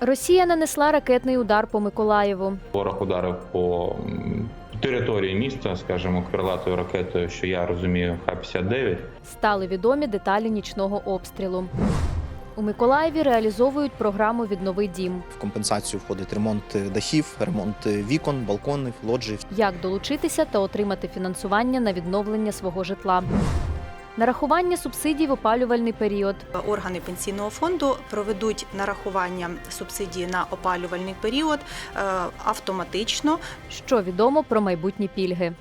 Росія нанесла ракетний удар по Миколаєву. Ворог ударив по території міста, скажімо, крилатою ракетою, що я розумію, Х-59. Стали відомі деталі нічного обстрілу. У Миколаєві реалізовують програму Віднови дім. В компенсацію входить ремонт дахів, ремонт вікон, балконів, лоджій. Як долучитися та отримати фінансування на відновлення свого житла. Нарахування субсидій в опалювальний період. Органи пенсійного фонду проведуть нарахування субсидії на опалювальний період е, автоматично Що відомо про майбутні пільги.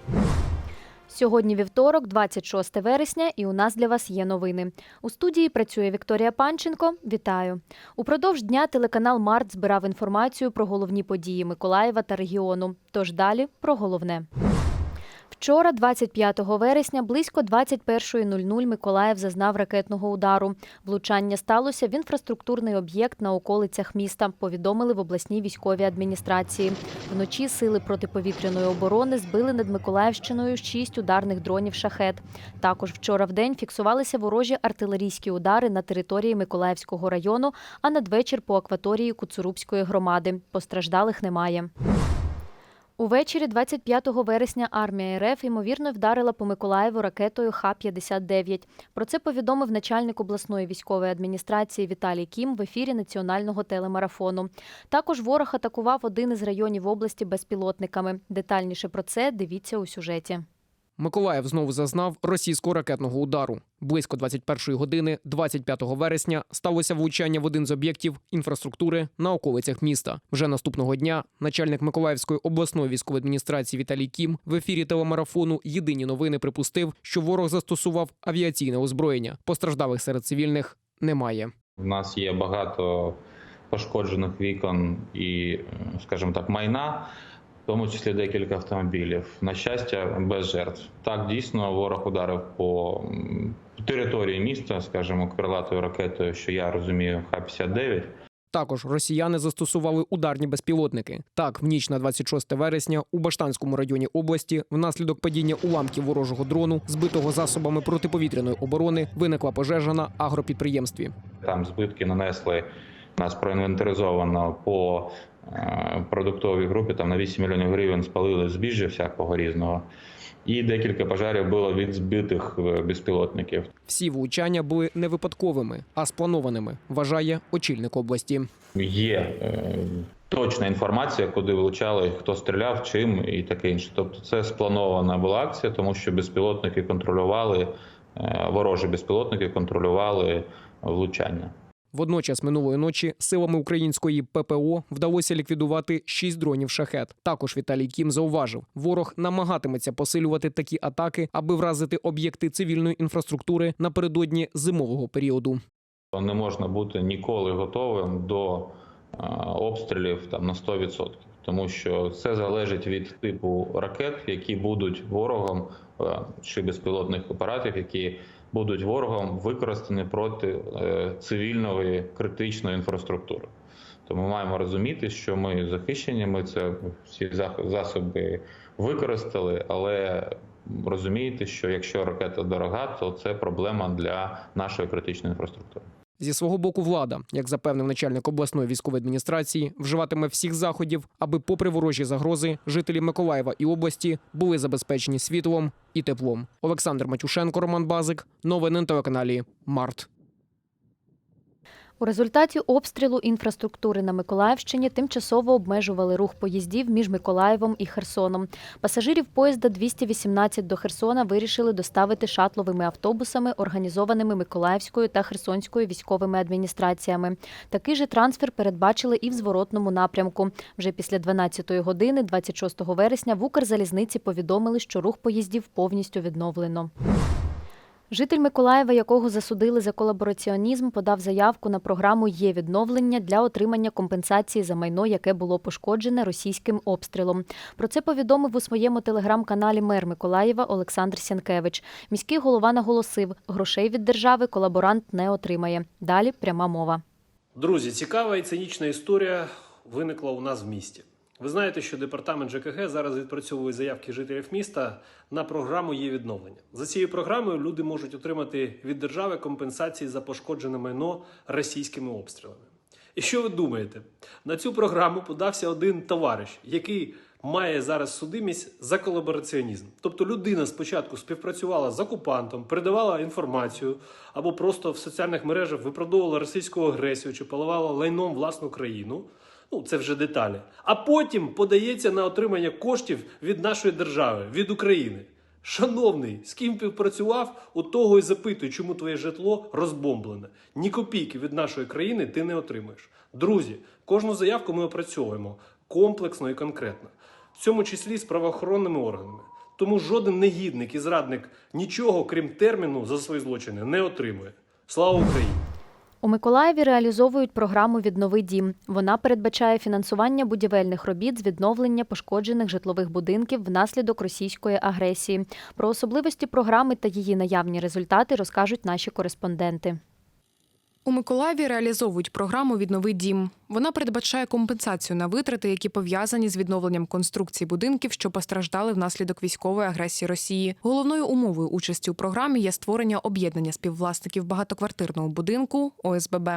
Сьогодні вівторок, 26 вересня, і у нас для вас є новини. У студії працює Вікторія Панченко. Вітаю. Упродовж дня телеканал Март збирав інформацію про головні події Миколаєва та регіону. Тож далі про головне. Вчора, 25 вересня, близько 21.00 Миколаїв зазнав ракетного удару. Влучання сталося в інфраструктурний об'єкт на околицях міста. Повідомили в обласній військовій адміністрації. Вночі сили протиповітряної оборони збили над Миколаївщиною шість ударних дронів шахет. Також вчора в день фіксувалися ворожі артилерійські удари на території Миколаївського району, а надвечір по акваторії Куцурубської громади. Постраждалих немає. Увечері 25 вересня армія РФ ймовірно вдарила по Миколаєву ракетою Х-59. Про це повідомив начальник обласної військової адміністрації Віталій Кім в ефірі національного телемарафону. Також ворог атакував один із районів області безпілотниками. Детальніше про це дивіться у сюжеті. Миколаїв знову зазнав російського ракетного удару. Близько 21-ї години, 25 вересня, сталося влучання в один з об'єктів інфраструктури на околицях міста. Вже наступного дня начальник Миколаївської обласної військової адміністрації Віталій Кім в ефірі телемарафону Єдині новини припустив, що ворог застосував авіаційне озброєння. Постраждалих серед цивільних немає. У нас є багато пошкоджених вікон і, скажімо так, майна, тому числі декілька автомобілів. На щастя, без жертв. Так, дійсно, ворог ударив по території міста, скажімо, крилатою ракетою, що я розумію, Х-59. Також росіяни застосували ударні безпілотники. Так, в ніч на 26 вересня у Баштанському районі області внаслідок падіння уламків ворожого дрону, збитого засобами протиповітряної оборони, виникла пожежа на агропідприємстві. Там збитки нанесли нас проінвентаризовано по е, продуктовій групі. Там на 8 мільйонів гривень спалили збіжжя всякого різного. І декілька пожарів було від збитих безпілотників. Всі влучання були не випадковими, а спланованими, вважає очільник області. Є е, точна інформація, куди влучали, хто стріляв, чим і таке інше. Тобто, це спланована була акція, тому що безпілотники контролювали, е, ворожі безпілотники контролювали влучання. Водночас минулої ночі силами української ППО вдалося ліквідувати шість дронів шахет. Також Віталій Кім зауважив, ворог намагатиметься посилювати такі атаки, аби вразити об'єкти цивільної інфраструктури напередодні зимового періоду. Не можна бути ніколи готовим до обстрілів там на 100%. Тому що це залежить від типу ракет, які будуть ворогом чи безпілотних апаратів, які будуть ворогом використані проти е, цивільної критичної інфраструктури. Тому ми маємо розуміти, що ми захищені, ми це всі засоби використали, але розумієте, що якщо ракета дорога, то це проблема для нашої критичної інфраструктури. Зі свого боку, влада, як запевнив начальник обласної військової адміністрації, вживатиме всіх заходів, аби, попри ворожі загрози, жителі Миколаєва і області були забезпечені світлом і теплом. Олександр Матюшенко, Роман Базик. Новини на телеканалі Март. У результаті обстрілу інфраструктури на Миколаївщині тимчасово обмежували рух поїздів між Миколаєвом і Херсоном. Пасажирів поїзда 218 до Херсона вирішили доставити шатловими автобусами, організованими Миколаївською та Херсонською військовими адміністраціями. Такий же трансфер передбачили і в зворотному напрямку. Вже після 12-ї години, 26 вересня, в Укрзалізниці повідомили, що рух поїздів повністю відновлено. Житель Миколаєва, якого засудили за колабораціонізм, подав заявку на програму Є відновлення для отримання компенсації за майно, яке було пошкоджене російським обстрілом. Про це повідомив у своєму телеграм-каналі мер Миколаєва Олександр Сянкевич. Міський голова наголосив, грошей від держави колаборант не отримає. Далі пряма мова. Друзі, цікава і цинічна історія виникла у нас в місті. Ви знаєте, що департамент ЖКГ зараз відпрацьовує заявки жителів міста на програму є відновлення. За цією програмою люди можуть отримати від держави компенсації за пошкоджене майно російськими обстрілами. І що ви думаєте? На цю програму подався один товариш, який має зараз судимість за колабораціонізм. Тобто людина спочатку співпрацювала з окупантом, передавала інформацію або просто в соціальних мережах виправдовувала російську агресію чи поливала лайном власну країну. Ну, це вже деталі. А потім подається на отримання коштів від нашої держави, від України. Шановний, з ким співпрацював, у того і запитуй, чому твоє житло розбомблене. Ні копійки від нашої країни ти не отримаєш. Друзі, кожну заявку ми опрацьовуємо комплексно і конкретно, в цьому числі з правоохоронними органами. Тому жоден негідник і зрадник нічого, крім терміну за свої злочини, не отримує. Слава Україні! У Миколаєві реалізовують програму Віднови дім. Вона передбачає фінансування будівельних робіт з відновлення пошкоджених житлових будинків внаслідок російської агресії. Про особливості програми та її наявні результати розкажуть наші кореспонденти. У Миколаєві реалізовують програму Віднови дім. Вона передбачає компенсацію на витрати, які пов'язані з відновленням конструкцій будинків, що постраждали внаслідок військової агресії Росії. Головною умовою участі у програмі є створення об'єднання співвласників багатоквартирного будинку ОСББ.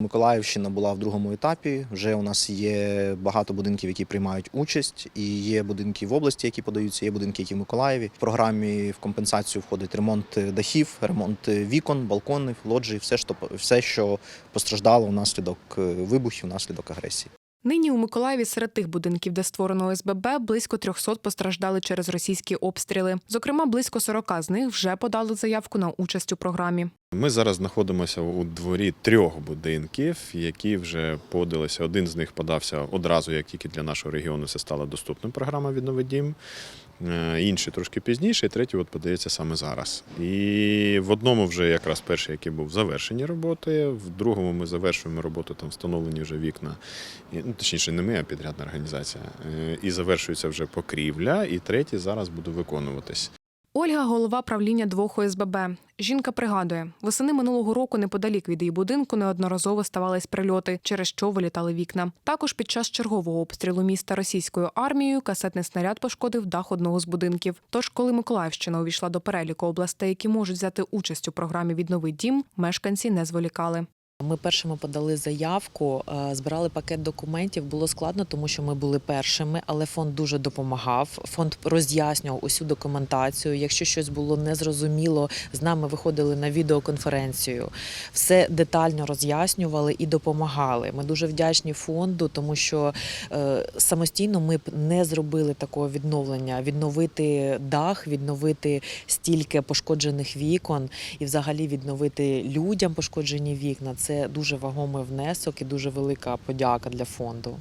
Миколаївщина була в другому етапі. Вже у нас є багато будинків, які приймають участь, і є будинки в області, які подаються, є будинки, які в Миколаєві. В програмі в компенсацію входить ремонт дахів, ремонт вікон, балконів, лоджій, все, що все, що постраждало внаслідок е, вибухів, внаслідок агресії. Нині у Миколаєві серед тих будинків, де створено ОСББ, близько 300 постраждали через російські обстріли. Зокрема, близько 40 з них вже подали заявку на участь у програмі. Ми зараз знаходимося у дворі трьох будинків, які вже подалися. Один з них подався одразу, як тільки для нашого регіону це стала доступним програма «Віднови дім». Е, Інший трошки пізніше, і третій от подається саме зараз. І в одному вже якраз перший, який був завершені роботи, в другому ми завершуємо роботу, там встановлені вже вікна, ну, точніше, не ми, а підрядна організація. Е, І завершується вже покрівля, і третій зараз буде виконуватись. Ольга голова правління двох ОСББ. Жінка пригадує, восени минулого року неподалік від її будинку неодноразово ставались прильоти, через що вилітали вікна. Також під час чергового обстрілу міста російською армією касетний снаряд пошкодив дах одного з будинків. Тож, коли Миколаївщина увійшла до переліку областей, які можуть взяти участь у програмі Віднови дім, мешканці не зволікали. Ми першими подали заявку, е, збирали пакет документів. Було складно, тому що ми були першими, але фонд дуже допомагав. Фонд роз'яснював усю документацію. Якщо щось було незрозуміло, з нами виходили на відеоконференцію. Все детально роз'яснювали і допомагали. Ми дуже вдячні фонду, тому що е, самостійно ми б не зробили такого відновлення, відновити дах, відновити стільки пошкоджених вікон і взагалі відновити людям пошкоджені вікна. Це дуже вагомий внесок і дуже велика подяка для фонду.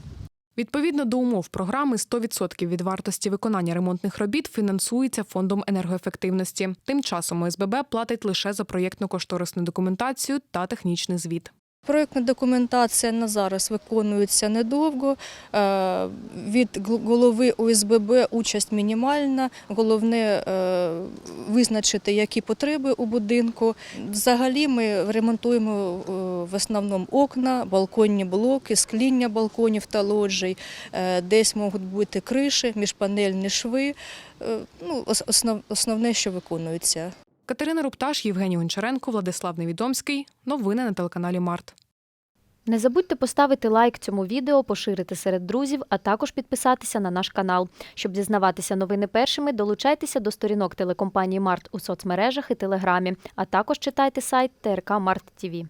Відповідно до умов програми, 100% від вартості виконання ремонтних робіт фінансується фондом енергоефективності. Тим часом ОСББ платить лише за проєктно-кошторисну документацію та технічний звіт. Проєктна документація на зараз виконується недовго. Е, Від голови ОСББ участь мінімальна. Головне е, визначити, які потреби у будинку. Взагалі ми ремонтуємо е, в основному окна, балконні блоки, скління балконів та лоджій. Десь можуть бути криші, міжпанельні шви. Ну, основне, що виконується. Катерина Рупташ, Євгеній Гончаренко, Владислав Невідомський. Новини на телеканалі Март. Не забудьте поставити лайк цьому відео, поширити серед друзів, а також підписатися на наш канал. Щоб дізнаватися новини першими, долучайтеся до сторінок телекомпанії Март у соцмережах і Телеграмі, а також читайте сайт ТРК Март ТІВІ.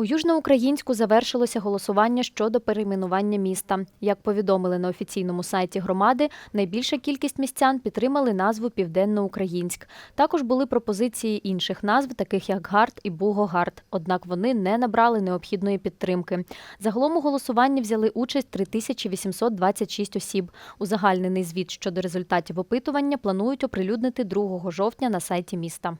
У Южноукраїнську завершилося голосування щодо перейменування міста. Як повідомили на офіційному сайті громади, найбільша кількість містян підтримали назву Південноукраїнськ. Також були пропозиції інших назв, таких як Гард і Бугогард. Однак вони не набрали необхідної підтримки. Загалом у голосуванні взяли участь 3826 осіб. Узагальнений звіт щодо результатів опитування планують оприлюднити 2 жовтня на сайті міста.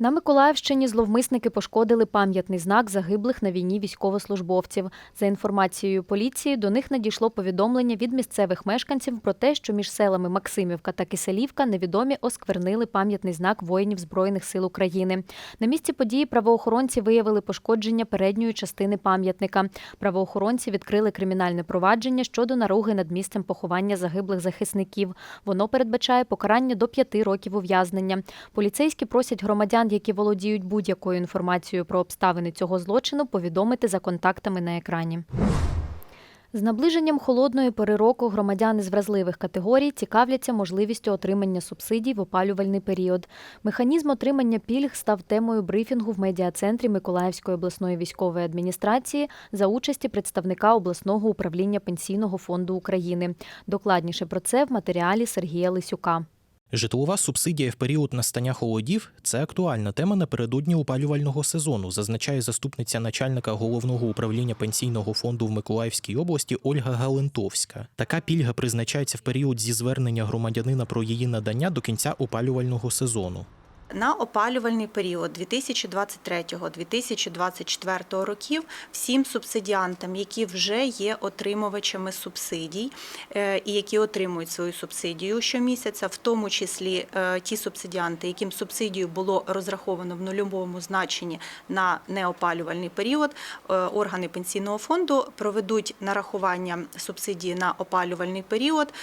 На Миколаївщині зловмисники пошкодили пам'ятний знак загиблих на війні військовослужбовців. За інформацією поліції, до них надійшло повідомлення від місцевих мешканців про те, що між селами Максимівка та Киселівка невідомі осквернили пам'ятний знак воїнів Збройних сил України. На місці події правоохоронці виявили пошкодження передньої частини пам'ятника. Правоохоронці відкрили кримінальне провадження щодо наруги над місцем поховання загиблих захисників. Воно передбачає покарання до п'яти років ув'язнення. Поліцейські просять громадян громадян, які володіють будь-якою інформацією про обставини цього злочину, повідомити за контактами на екрані. З наближенням холодної пори року громадяни з вразливих категорій цікавляться можливістю отримання субсидій в опалювальний період. Механізм отримання пільг став темою брифінгу в медіа-центрі Миколаївської обласної військової адміністрації за участі представника обласного управління Пенсійного фонду України. Докладніше про це в матеріалі Сергія Лисюка. Житлова субсидія в період настання холодів це актуальна тема напередодні опалювального сезону, зазначає заступниця начальника головного управління пенсійного фонду в Миколаївській області Ольга Галентовська. Така пільга призначається в період зі звернення громадянина про її надання до кінця опалювального сезону. На опалювальний період 2023-2024 років всім субсидіантам, які вже є отримувачами субсидій е, і які отримують свою субсидію щомісяця, в тому числі е, ті субсидіанти, яким субсидію було розраховано в нульовому значенні на неопалювальний період, е, органи пенсійного фонду проведуть нарахування субсидії на опалювальний період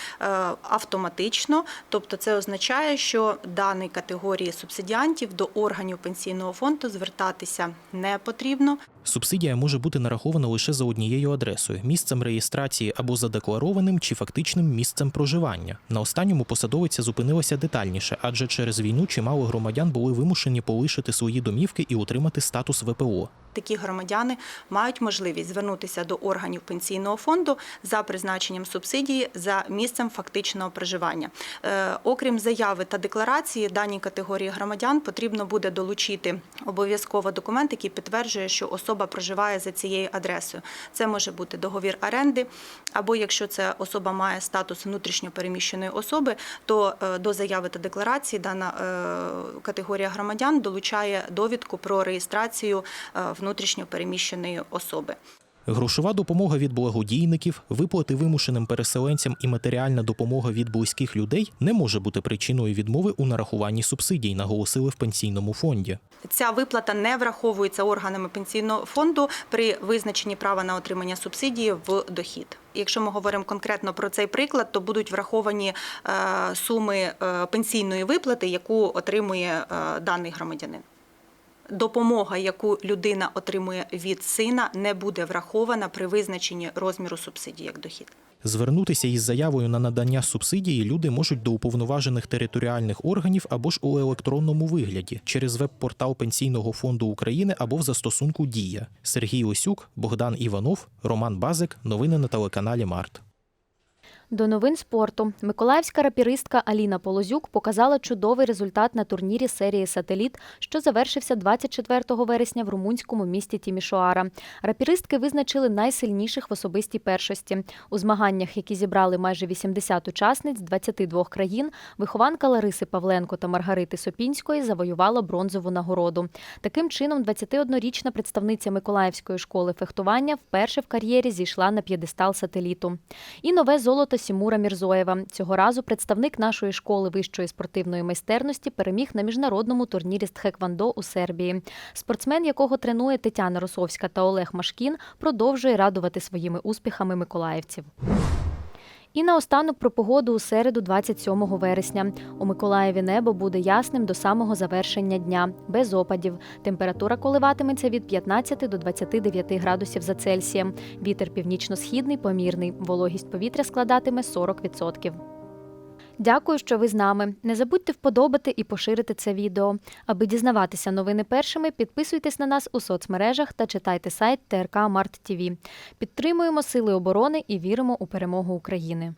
автоматично, тобто це означає, що даній категорії субсидіантів до органів пенсійного фонду звертатися не потрібно. Субсидія може бути нарахована лише за однією адресою місцем реєстрації або задекларованим чи фактичним місцем проживання. На останньому посадовиця зупинилася детальніше, адже через війну чимало громадян були вимушені полишити свої домівки і отримати статус ВПО. Такі громадяни мають можливість звернутися до органів пенсійного фонду за призначенням субсидії за місцем фактичного проживання. Е, Окрім заяви та декларації, даній категорії громадян потрібно буде долучити обов'язково документ, який підтверджує, що особа проживає за цією адресою. Це може бути договір оренди, або якщо це особа має статус внутрішньо переміщеної особи, то е, до заяви та декларації дана е, категорія громадян долучає довідку про реєстрацію е, внутрішньо переміщеної особи. Грошова допомога від благодійників, виплати вимушеним переселенцям і матеріальна допомога від близьких людей не може бути причиною відмови у нарахуванні субсидій, наголосили в пенсійному фонді. Ця виплата не враховується органами пенсійного фонду при визначенні права на отримання субсидії в дохід. Якщо ми говоримо конкретно про цей приклад, то будуть враховані е, суми е, пенсійної виплати, яку отримує е, даний громадянин. Допомога, яку людина отримує від сина, не буде врахована при визначенні розміру субсидії як дохід. Звернутися із заявою на надання субсидії люди можуть до уповноважених територіальних органів або ж у електронному вигляді через веб-портал Пенсійного фонду України або в застосунку Дія. Сергій Осюк, Богдан Іванов, Роман Базик. Новини на телеканалі Март. До новин спорту миколаївська рапіристка Аліна Полозюк показала чудовий результат на турнірі серії Сателіт, що завершився 24 вересня в румунському місті Тімішоара. Рапіристки визначили найсильніших в особистій першості. У змаганнях, які зібрали майже 80 учасниць з 22 країн, вихованка Лариси Павленко та Маргарити Сопінської завоювала бронзову нагороду. Таким чином, 21-річна представниця Миколаївської школи фехтування вперше в кар'єрі зійшла на п'єдестал сателіту. І нове золото Сімура Мірзоєва. Цього разу представник нашої школи вищої спортивної майстерності переміг на міжнародному турнірі з Тхеквандо у Сербії. Спортсмен, якого тренує Тетяна Росовська та Олег Машкін, продовжує радувати своїми успіхами миколаївців. І наостанок про погоду у середу, 27 вересня. У Миколаєві небо буде ясним до самого завершення дня, без опадів. Температура коливатиметься від 15 до 29 градусів за Цельсієм. Вітер північно-східний помірний. Вологість повітря складатиме 40%. Дякую, що ви з нами. Не забудьте вподобати і поширити це відео. Аби дізнаватися новини першими, підписуйтесь на нас у соцмережах та читайте сайт ТРК Март ТІВІ. Підтримуємо сили оборони і віримо у перемогу України.